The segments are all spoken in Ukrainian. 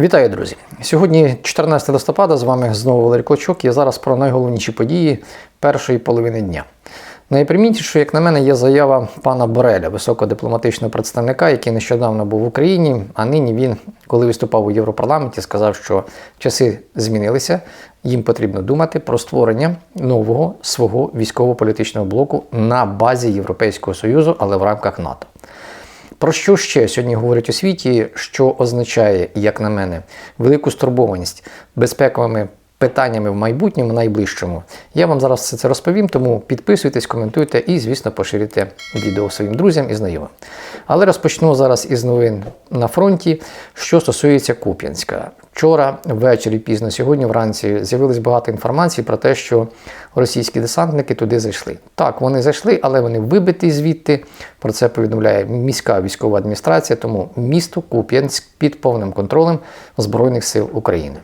Вітаю, друзі! Сьогодні 14 листопада. З вами знову Валерій Клочок. Я зараз про найголовніші події першої половини дня. Найпримітнішою, як на мене, є заява пана Бореля, високодипломатичного представника, який нещодавно був в Україні. А нині він, коли виступав у Європарламенті, сказав, що часи змінилися. Їм потрібно думати про створення нового свого військово-політичного блоку на базі Європейського Союзу, але в рамках НАТО. Про що ще сьогодні говорять у світі, що означає, як на мене, велику стурбованість безпековими питаннями в майбутньому, найближчому. Я вам зараз все це розповім, тому підписуйтесь, коментуйте і, звісно, поширюйте відео своїм друзям і знайомим. Але розпочну зараз із новин на фронті, що стосується Куп'янська. Вчора ввечері, пізно сьогодні, вранці з'явилось багато інформації про те, що російські десантники туди зайшли. Так, вони зайшли, але вони вибиті звідти. Про це повідомляє міська військова адміністрація. Тому місто Куп'янськ під повним контролем Збройних сил України.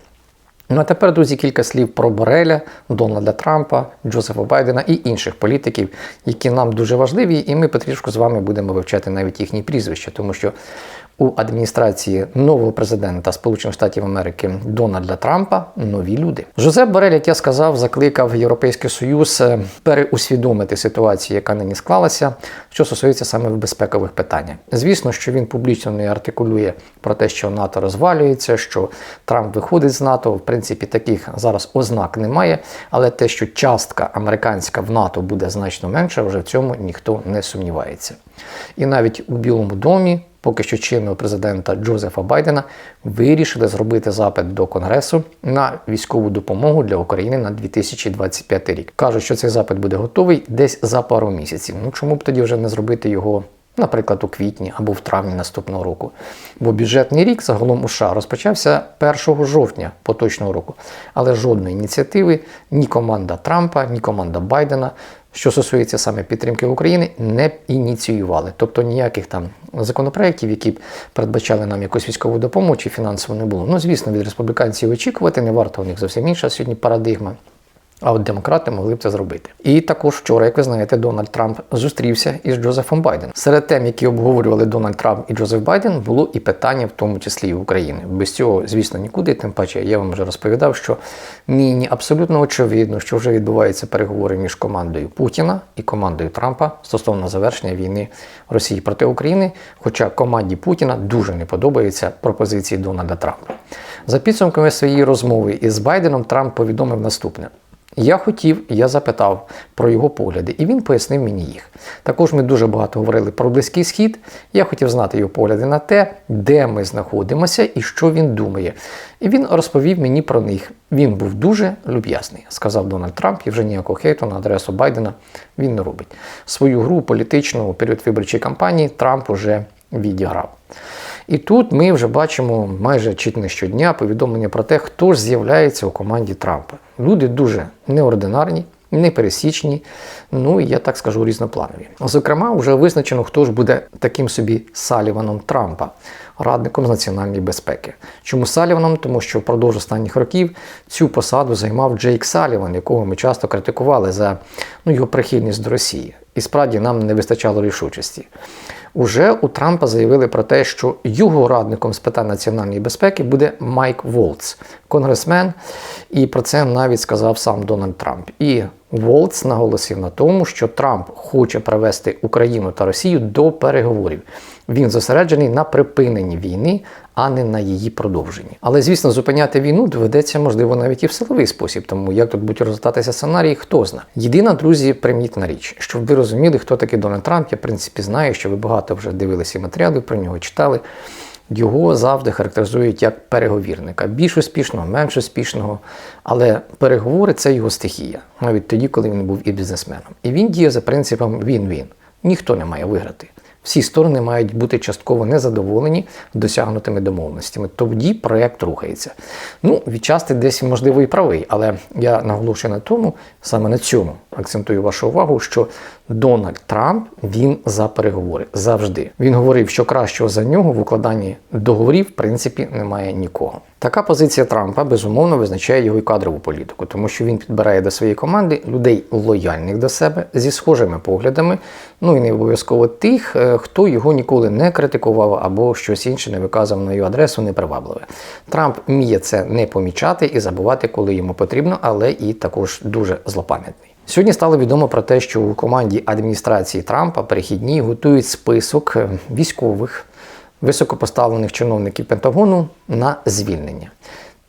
Ну а тепер, друзі, кілька слів про Бореля, Дональда Трампа, Джозефа Байдена і інших політиків, які нам дуже важливі, і ми потрішку з вами будемо вивчати навіть їхні прізвища, тому що у адміністрації нового президента Сполучених Штатів Америки Дональда Трампа нові люди. Жозеп Борель, як я сказав, закликав Європейський Союз е, переусвідомити ситуацію, яка нині склалася, що стосується саме в безпекових питаннях. Звісно, що він публічно не артикулює про те, що НАТО розвалюється, що Трамп виходить з НАТО. В принципі, таких зараз ознак немає. Але те, що частка американська в НАТО буде значно менша, вже в цьому ніхто не сумнівається. І навіть у Білому домі поки що чинного президента Джозефа Байдена вирішили зробити запит до Конгресу на військову допомогу для України на 2025 рік. Кажуть, що цей запит буде готовий десь за пару місяців. Ну чому б тоді вже не зробити його? Наприклад, у квітні або в травні наступного року. Бо бюджетний рік загалом у США розпочався 1 жовтня поточного року. Але жодної ініціативи ні команда Трампа, ні команда Байдена, що стосується саме підтримки України, не ініціювали. Тобто ніяких там законопроєктів, які б передбачали нам якусь військову допомогу чи фінансову не було. Ну, звісно, від республіканців очікувати не варто у них зовсім інша сьогодні парадигма. А от демократи могли б це зробити. І також вчора, як ви знаєте, Дональд Трамп зустрівся із Джозефом Байденом. Серед тем, які обговорювали Дональд Трамп і Джозеф Байден, було і питання, в тому числі і України. Без цього, звісно, нікуди. Тим паче, я вам вже розповідав, що нині абсолютно очевидно, що вже відбуваються переговори між командою Путіна і командою Трампа стосовно завершення війни Росії проти України. Хоча команді Путіна дуже не подобаються пропозиції Дональда Трампа. За підсумками своєї розмови із Байденом Трамп повідомив наступне. Я хотів, я запитав про його погляди, і він пояснив мені їх. Також ми дуже багато говорили про Близький Схід. Я хотів знати його погляди на те, де ми знаходимося і що він думає. І він розповів мені про них. Він був дуже люб'язний, сказав Дональд Трамп, і вже ніякого хейту на адресу Байдена він не робить. Свою гру політичну у період виборчої кампанії Трамп уже відіграв. І тут ми вже бачимо майже чуть не щодня повідомлення про те, хто ж з'являється у команді Трампа. Люди дуже неординарні, непересічні, ну і я так скажу, різнопланові. Зокрема, вже визначено, хто ж буде таким собі Саліваном Трампа, радником з національної безпеки. Чому Саліваном? Тому що впродовж останніх років цю посаду займав Джейк Саліван, якого ми часто критикували за ну, його прихильність до Росії. І справді нам не вистачало рішучості. Уже у Трампа заявили про те, що його радником з питань національної безпеки буде Майк Волц, конгресмен, і про це навіть сказав сам Дональд Трамп. І Волц наголосив на тому, що Трамп хоче привести Україну та Росію до переговорів. Він зосереджений на припиненні війни, а не на її продовженні. Але, звісно, зупиняти війну доведеться, можливо, навіть і в силовий спосіб, тому як тут будуть розгортатися сценарії, хто зна. Єдина, друзі, примітна річ, щоб ви розуміли, хто такий Дональд Трамп. Я в принципі знаю, що ви багато вже дивилися матеріали про нього, читали. Його завжди характеризують як переговірника, більш успішного, менш успішного. Але переговори це його стихія, навіть тоді, коли він був і бізнесменом. І він діє за принципом він-він. Ніхто не має виграти. Всі сторони мають бути частково незадоволені досягнутими домовленостями. Тоді проєкт рухається. Ну, відчасти десь, можливо, і правий, але я наголошую на тому, саме на цьому акцентую вашу увагу, що Дональд Трамп він за переговори завжди. Він говорив, що кращого за нього в укладанні договорів в принципі немає нікого. Така позиція Трампа безумовно визначає його і кадрову політику, тому що він підбирає до своєї команди людей лояльних до себе зі схожими поглядами, ну і не обов'язково тих, е, хто його ніколи не критикував або щось інше не виказав на його адресу непривабливе. Трамп вміє це не помічати і забувати, коли йому потрібно, але і також дуже злопам'ятний. Сьогодні стало відомо про те, що у команді адміністрації Трампа перехідні готують список е, військових високопоставлених чиновників Пентагону на звільнення.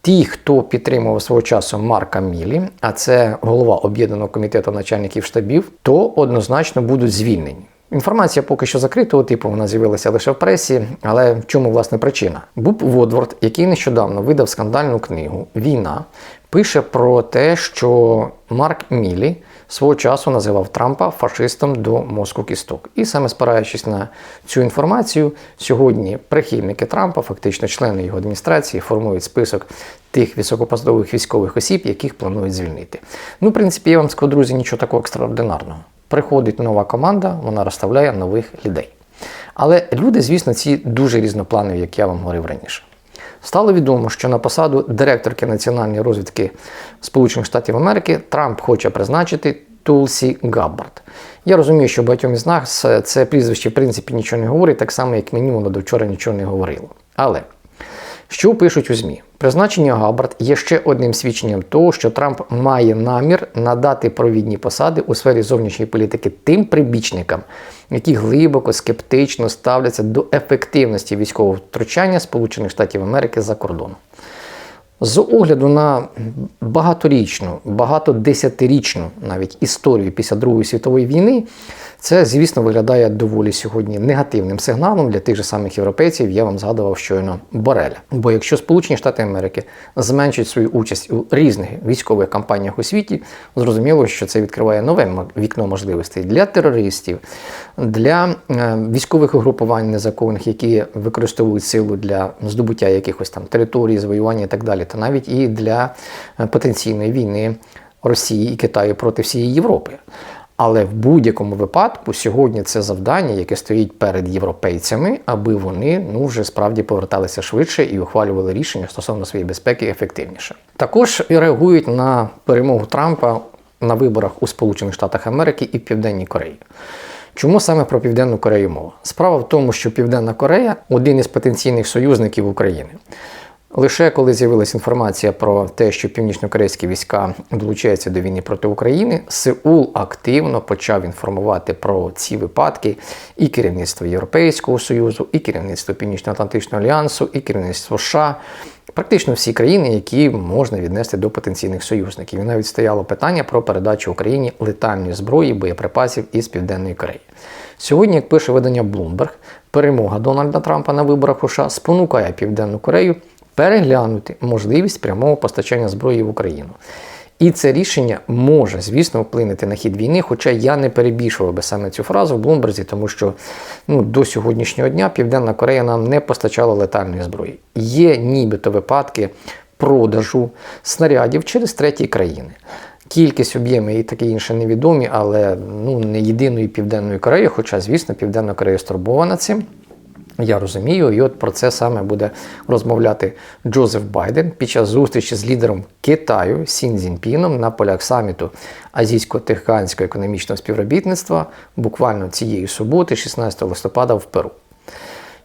Ті, хто підтримував свого часу Марка Мілі, а це голова об'єднаного комітету начальників штабів, то однозначно будуть звільнені. Інформація поки що закритого типу, вона з'явилася лише в пресі, але в чому власне причина? Буб Водворд, який нещодавно видав скандальну книгу Війна, пише про те, що Марк Мілі свого часу називав Трампа фашистом до мозку кісток. І саме спираючись на цю інформацію, сьогодні прихильники Трампа, фактично члени його адміністрації, формують список тих високопосадових військових осіб, яких планують звільнити. Ну, в принципі, я вам скажу, друзі, нічого такого екстраординарного. Приходить нова команда, вона розставляє нових людей. Але люди, звісно, ці дуже різнопланові, як я вам говорив раніше. Стало відомо, що на посаду директорки національної розвідки Сполучених Штатів Америки Трамп хоче призначити Тулсі Габбард. Я розумію, що багатьом із нас це прізвище в принципі нічого не говорить, так само, як мені воно до вчора нічого не говорило. Але що пишуть у ЗМІ? Призначення Габард є ще одним свідченням того, що Трамп має намір надати провідні посади у сфері зовнішньої політики тим прибічникам, які глибоко скептично ставляться до ефективності військового втручання Сполучених Штатів Америки за кордоном. З огляду на багаторічну, багатодесятирічну навіть історію після Другої світової війни, це, звісно, виглядає доволі сьогодні негативним сигналом для тих же самих європейців. Я вам згадував щойно Бореля. Бо якщо Сполучені Штати Америки зменшать свою участь у різних військових кампаніях у світі, зрозуміло, що це відкриває нове вікно можливостей для терористів, для е, військових угрупувань незаконних, які використовують силу для здобуття якихось там територій, завоювання і так далі, та навіть і для е, потенційної війни Росії і Китаю проти всієї Європи. Але в будь-якому випадку сьогодні це завдання, яке стоїть перед європейцями, аби вони ну вже справді поверталися швидше і ухвалювали рішення стосовно своєї безпеки ефективніше. Також реагують на перемогу Трампа на виборах у Сполучених Штатах Америки і в Південній Кореї. Чому саме про Південну Корею мова? Справа в тому, що Південна Корея один із потенційних союзників України. Лише коли з'явилася інформація про те, що північно-корейські війська долучаються до війни проти України, Сеул активно почав інформувати про ці випадки і керівництво Європейського Союзу, і керівництво Північно-Атлантичного альянсу, і керівництво США. Практично всі країни, які можна віднести до потенційних союзників. І навіть стояло питання про передачу Україні летальної зброї, боєприпасів із Південної Кореї. Сьогодні, як пише видання Bloomberg, перемога Дональда Трампа на виборах у США спонукає Південну Корею переглянути можливість прямого постачання зброї в Україну. І це рішення може, звісно, вплинути на хід війни, хоча я не перебільшував би саме цю фразу в Блумберзі, тому що ну, до сьогоднішнього дня Південна Корея нам не постачала летальної зброї. Є нібито випадки продажу снарядів через треті країни. Кількість об'єми і таке інше невідомі, але ну, не єдиної Південної Кореї, хоча, звісно, Південна Корея стурбована цим. Я розумію, і от про це саме буде розмовляти Джозеф Байден під час зустрічі з лідером Китаю Сін Цзіньпіном на полях саміту Азійсько-Тихоокеанського економічного співробітництва буквально цієї суботи, 16 листопада, в Перу.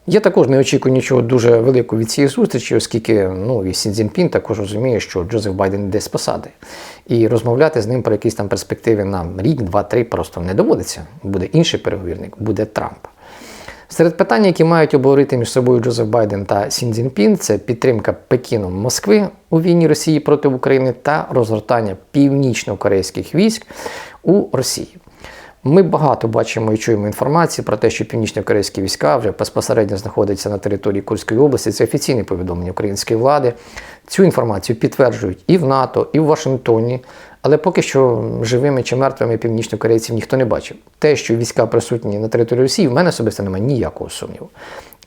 Я також не очікую нічого дуже великого від цієї зустрічі, оскільки ну, і Сін Цзіньпін також розуміє, що Джозеф Байден йде з посади. І розмовляти з ним про якісь там перспективи на рік, два-три просто не доводиться. Буде інший переговірник, буде Трамп. Серед питань, які мають обговорити між собою Джозеф Байден та Сін Цзіньпін, це підтримка Пекіном Москви у війні Росії проти України та розгортання північно-корейських військ у Росії. Ми багато бачимо і чуємо інформації про те, що північно-корейські війська вже безпосередньо знаходяться на території Курської області. Це офіційне повідомлення української влади. Цю інформацію підтверджують і в НАТО, і в Вашингтоні. Але поки що живими чи мертвими північнокорейців ніхто не бачив. Те, що війська присутні на території Росії, в мене особисто немає ніякого сумніву.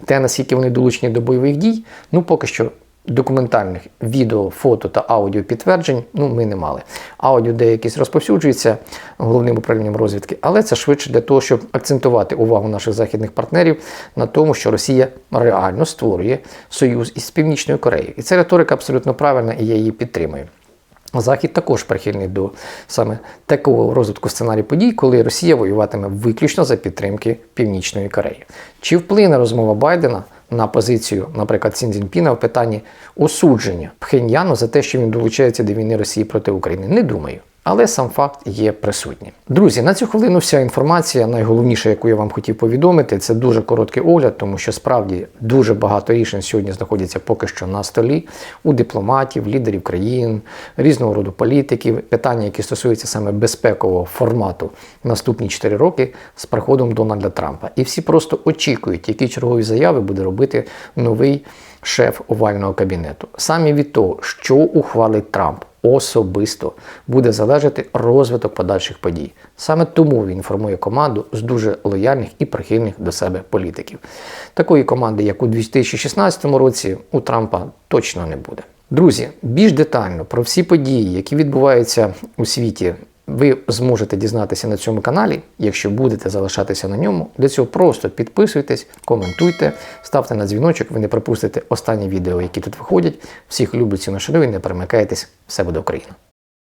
Те, наскільки вони долучені до бойових дій, ну поки що документальних відео, фото та аудіо підтверджень ну, ми не мали. Аудіо деякісь розповсюджується головним управлінням розвідки, але це швидше для того, щоб акцентувати увагу наших західних партнерів на тому, що Росія реально створює союз із Північною Кореєю. І ця риторика абсолютно правильна, і я її підтримую. Захід також прихильний до саме такого розвитку сценарію подій, коли Росія воюватиме виключно за підтримки Північної Кореї. Чи вплине розмова Байдена на позицію, наприклад, Сін Цзіньпіна в питанні осудження Пхеньяну за те, що він долучається до війни Росії проти України? Не думаю. Але сам факт є присутнім. Друзі, на цю хвилину вся інформація, найголовніше, яку я вам хотів повідомити, це дуже короткий огляд, тому що справді дуже багато рішень сьогодні знаходяться поки що на столі у дипломатів, лідерів країн, різного роду політиків. Питання, які стосуються саме безпекового формату наступні 4 роки з приходом Дональда Трампа. І всі просто очікують, які чергові заяви буде робити новий шеф овального кабінету. Саме від того, що ухвалить Трамп особисто буде залежати розвиток подальших подій. Саме тому він формує команду з дуже лояльних і прихильних до себе політиків. Такої команди, як у 2016 році, у Трампа точно не буде. Друзі, більш детально про всі події, які відбуваються у світі, ви зможете дізнатися на цьому каналі, якщо будете залишатися на ньому. Для цього просто підписуйтесь, коментуйте, ставте на дзвіночок, ви не пропустите останні відео, які тут виходять. Всіх люблю ціну шаную, не перемикайтесь, все буде Україна!